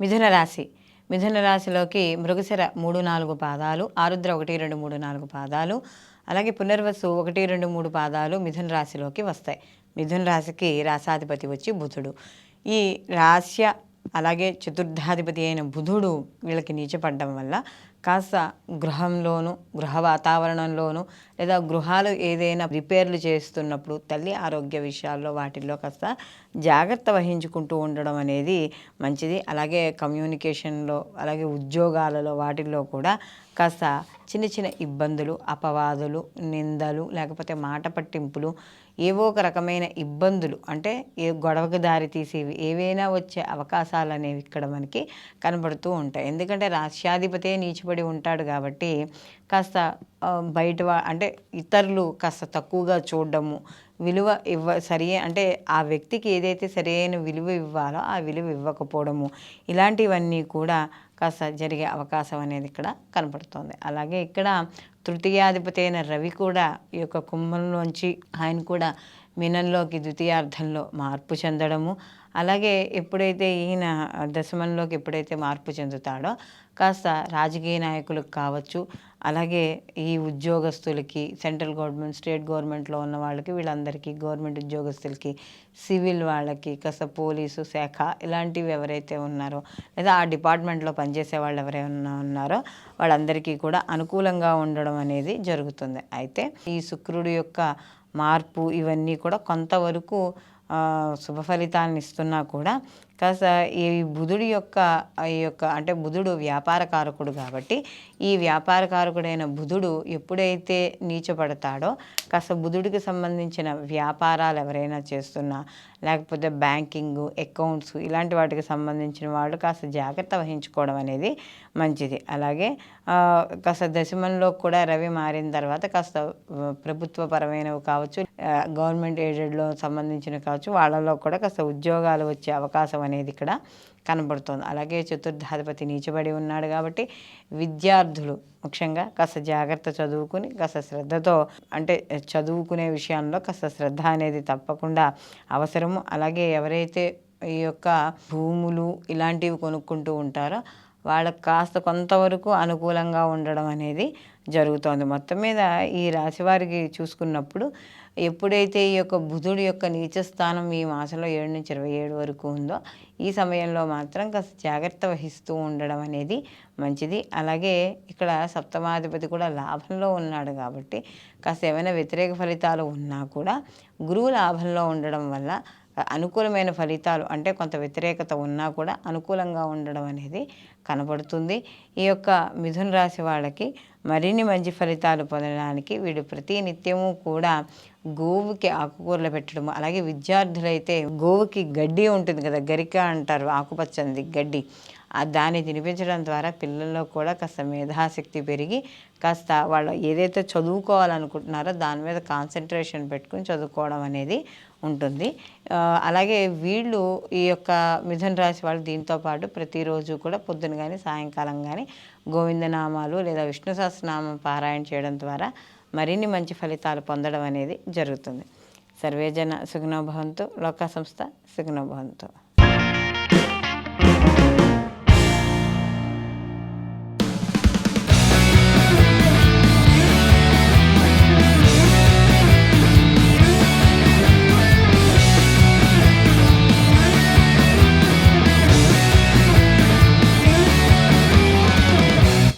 మిథున రాశి. మిథున రాశిలోకి మృగశిర మూడు నాలుగు పాదాలు ఆరుద్ర ఒకటి రెండు మూడు నాలుగు పాదాలు అలాగే పునర్వసు ఒకటి రెండు మూడు పాదాలు మిథున రాశిలోకి వస్తాయి. మిథున రాశికి రాసాధిపతి వచ్చి బుధుడు. ఈ రాశ్య అలాగే చతుర్థాధిపతి అయిన బుధుడు వీళ్ళకి నీచపడడం వల్ల కాస్త గృహంలోను గృహ వాతావరణంలోను లేదా గృహాలు ఏదైనా రిపేర్లు చేస్తున్నప్పుడు తల్లి ఆరోగ్య విషయాల్లో వాటిల్లో కాస్త జాగ్రత్త వహించుకుంటూ ఉండడం అనేది మంచిది. అలాగే కమ్యూనికేషన్లో అలాగే ఉద్యోగాలలో వాటిల్లో కూడా కాస్త చిన్న చిన్న ఇబ్బందులు అపవాదులు నిందలు లేకపోతే మాట పట్టింపులు ఏవో ఒక రకమైన ఇబ్బందులు అంటే ఏ గొడవకు దారి తీసేవి ఏవైనా వచ్చే అవకాశాలు అనేవి ఇక్కడ మనకి కనబడుతూ ఉంటాయి. ఎందుకంటే రాష్ట్రాధిపతే నీచిపడి ఉంటాడు కాబట్టి కాస్త బయట అంటే ఇతరులు కాస్త తక్కువగా చూడడము విలువ ఇవ్వ సరి అంటే ఆ వ్యక్తికి ఏదైతే సరైన విలువ ఇవ్వాలో ఆ విలువ ఇవ్వకపోవడము ఇలాంటివన్నీ కూడా కాస్త జరిగే అవకాశం అనేది ఇక్కడ కనపడుతోంది. అలాగే ఇక్కడ తృతీయాధిపతి అయిన రవి కూడా ఈ యొక్క కుంభంలోంచి ఆయన కూడా మీనంలోకి ద్వితీయార్థంలో మార్పు చెందడము అలాగే ఎప్పుడైతే ఈయన దశమంలోకి ఎప్పుడైతే మార్పు చెందుతాడో కాస్త రాజకీయ నాయకులకు కావచ్చు అలాగే ఈ ఉద్యోగస్తులకి సెంట్రల్ గవర్నమెంట్ స్టేట్ గవర్నమెంట్లో ఉన్న వాళ్ళకి వీళ్ళందరికీ గవర్నమెంట్ ఉద్యోగస్తులకి సివిల్ వాళ్ళకి కాస్త పోలీసు శాఖ ఇలాంటివి ఎవరైతే ఉన్నారో లేదా ఆ డిపార్ట్మెంట్లో పనిచేసే వాళ్ళు ఎవరైనా ఉన్నారో వాళ్ళందరికీ కూడా అనుకూలంగా ఉండడం అనేది జరుగుతుంది. అయితే ఈ శుక్రుడు యొక్క మార్పు ఇవన్నీ కూడా కొంతవరకు శుభ ఫలితాలను ఇస్తున్నా కూడా కాస్త ఈ బుధుడి యొక్క ఈ యొక్క అంటే బుధుడు వ్యాపారకారకుడు కాబట్టి ఈ వ్యాపారకారకుడైన బుధుడు ఎప్పుడైతే నీచపడతాడో కాస్త బుధుడికి సంబంధించిన వ్యాపారాలు ఎవరైనా చేస్తున్నా లేకపోతే బ్యాంకింగ్ అకౌంట్స్ ఇలాంటి వాటికి సంబంధించిన వాళ్ళు కాస్త జాగ్రత్త వహించుకోవడం అనేది మంచిది. అలాగే కాస్త దశమంలో కూడా రవి మారిన తర్వాత కాస్త ప్రభుత్వపరమైనవి కావచ్చు గవర్నమెంట్ ఎయిడెడ్లో సంబంధించినవి కావచ్చు వాళ్ళలో కూడా కాస్త ఉద్యోగాలు వచ్చే అవకాశం అనేది ఇక్కడ కనబడుతుంది. అలాగే చతుర్థాధిపతి నీచబడి ఉన్నాడు కాబట్టి విద్యార్థులు ముఖ్యంగా కాస్త జాగ్రత్త చదువుకుని కాస్త శ్రద్ధతో అంటే చదువుకునే విషయంలో కాస్త శ్రద్ధ అనేది తప్పకుండా అవసరము. అలాగే ఎవరైతే ఈ యొక్క భూములు ఇలాంటివి కొనుక్కుంటూ ఉంటారో వాళ్ళకి కాస్త కొంతవరకు అనుకూలంగా ఉండడం అనేది జరుగుతోంది. మొత్తం మీద ఈ రాశి వారికి చూసుకున్నప్పుడు ఎప్పుడైతే ఈ యొక్క బుధుడి యొక్క నీచ స్థానం ఈ మాసంలో ఏడు నుంచి ఇరవై ఏడు వరకు ఉందో ఈ సమయంలో మాత్రం కాస్త జాగ్రత్త వహిస్తూ ఉండడం అనేది మంచిది. అలాగే ఇక్కడ సప్తమాధిపతి కూడా లాభంలో ఉన్నాడు కాబట్టి కాస్త ఏమైనా వ్యతిరేక ఫలితాలు ఉన్నా కూడా గురువు లాభంలో ఉండడం వల్ల అనుకూలమైన ఫలితాలు అంటే కొంత వ్యతిరేకత ఉన్నా కూడా అనుకూలంగా ఉండడం అనేది కనబడుతుంది. ఈ యొక్క మిథున రాశి వాళ్ళకి మరిన్ని మంచి ఫలితాలు పొందడానికి వీడు ప్రతి నిత్యము కూడా గోవుకి ఆకుకూరలు పెట్టడం అలాగే విద్యార్థులైతే గోవుకి గడ్డి ఉంటుంది కదా గరిక అంటారు ఆకుపచ్చంది గడ్డి. దాన్ని తినిపించడం ద్వారా పిల్లల్లో కూడా కాస్త మేధాశక్తి పెరిగి కాస్త వాళ్ళు ఏదైతే చదువుకోవాలనుకుంటున్నారో దాని మీద కాన్సన్ట్రేషన్ పెట్టుకుని చదువుకోవడం అనేది ఉంటుంది. అలాగే వీళ్ళు ఈ యొక్క మిథున రాశి వాళ్ళు దీంతో పాటు ప్రతిరోజు కూడా పొద్దున కానీ సాయంకాలం కానీ గోవిందనామాలు లేదా విష్ణు సహస్రనామం పారాయణ చేయడం ద్వారా మరిన్ని మంచి ఫలితాలు పొందడం అనేది జరుగుతుంది. సర్వేజన సుఖనోభవంతు లోక సంస్థ సుఖనోభవంతు